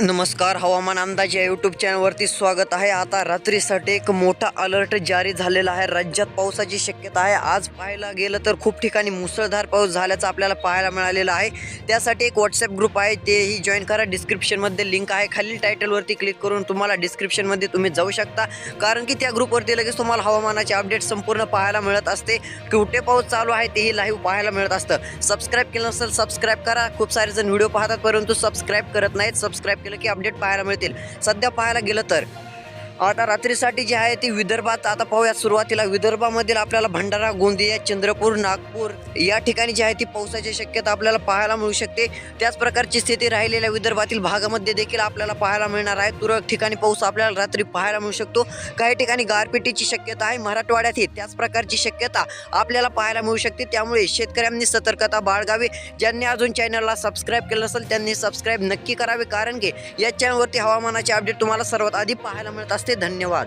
नमस्कार हवामान अंदाज या यूट्यूब चॅनलवरती स्वागत आहे. आता रात्रीसाठी एक मोठा अलर्ट जारी झालेला आहे. राज्यात पावसाची शक्यता आहे. आज पाहायला गेलं तर खूप ठिकाणी मुसळधार पाऊस झाल्याचं आपल्याला पाहायला मिळालेलं आहे. त्यासाठी एक व्हॉट्सअप ग्रुप आहे. तेही जॉईन करा. डिस्क्रिप्शनमध्ये लिंक आहे. खालील टायटलवरती क्लिक करून तुम्हाला डिस्क्रिप्शनमध्ये तुम्ही जाऊ शकता. कारण की त्या ग्रुपवरती लगेच तुम्हाला हवामानाचे अपडेट संपूर्ण पाहायला मिळत असते. कुठे पाऊस चालू आहे तेही लाईव्ह पाहायला मिळत असतं. सबस्क्राईब केलं नसेल सबस्क्राईब करा. खूप सारे जण व्हिडिओ पाहतात परंतु सबस्क्राईब करत नाहीत. सबस्क्राईब केलं की अपडेट पाहायला मिळतील. सध्या पाहायला गेलं तर आता रात्रीसाठी जे आहे ती विदर्भात आता पाहूया सुरुवातीला. विदर्भामधील आपल्याला भंडारा गोंदिया चंद्रपूर नागपूर या ठिकाणी जी आहे ती पावसाची शक्यता आपल्याला पाहायला मिळू शकते. त्याच प्रकारची स्थिती राहिलेल्या विदर्भातील भागामध्ये देखील आपल्याला पाहायला मिळणार आहे. तुरळक ठिकाणी पाऊस आपल्याला रात्री पाहायला मिळू शकतो. काही ठिकाणी गारपिटीची शक्यता आहे. मराठवाड्यातही त्याच प्रकारची शक्यता आपल्याला पाहायला मिळू शकते. त्यामुळे शेतकऱ्यांनी सतर्कता बाळगावी. ज्यांनी अजून चॅनलला सबस्क्राईब केलं नसेल त्यांनी सबस्क्राईब नक्की करावे. कारण की या चॅनलवरती हवामानाचे अपडेट तुम्हाला सर्वात आधी पाहायला मिळत असते धन्यवाद.